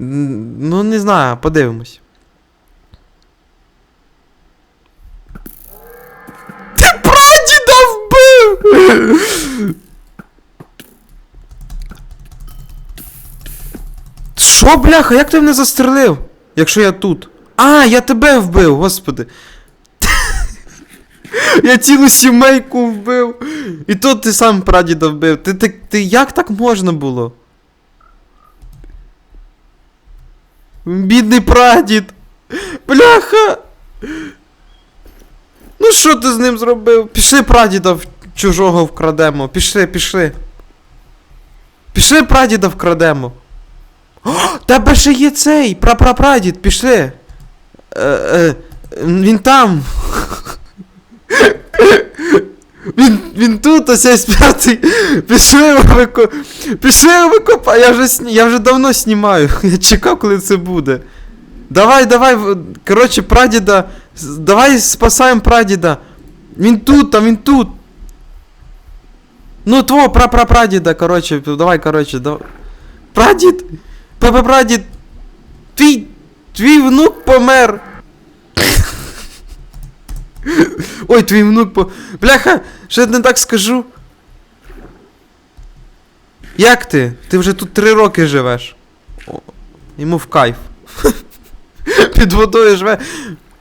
Ну, не знаю, подивимось. Ти прадіда вбив! Що, бляха, як ти мене застрелив? Якщо я тут. А, я тебе вбив, господи. Я цілу сімейку вбив. І тут ти сам прадіда вбив. Ти, ти, ти як так можна було? Бідний прадід. Бляха. Ну що ти з ним зробив? Пішли прадіда в чужого вкрадемо. Пішли, пішли. Пішли прадіда вкрадемо. О, тебе ще є цей прапрапрадід, пішли. Е, е, він там. Він, він тут, ось ось п'ятий. Пішли вико... Пішли його викопа. Я вже, сні... я вже давно знімаю. Я чекав, коли це буде. Давай, давай, коротше, прадіда. Давай спасаємо прадіда. Він тут, там він тут. Ну, твого прапрапрадіда, коротше, давай, коротше, давай. Прадід! Папа прадід! Твій. Твій внук помер! Ой, твій внук по. Бляха, що я не так скажу. Як ти? Ти вже тут три роки живеш. О, йому в кайф. Під водою живе.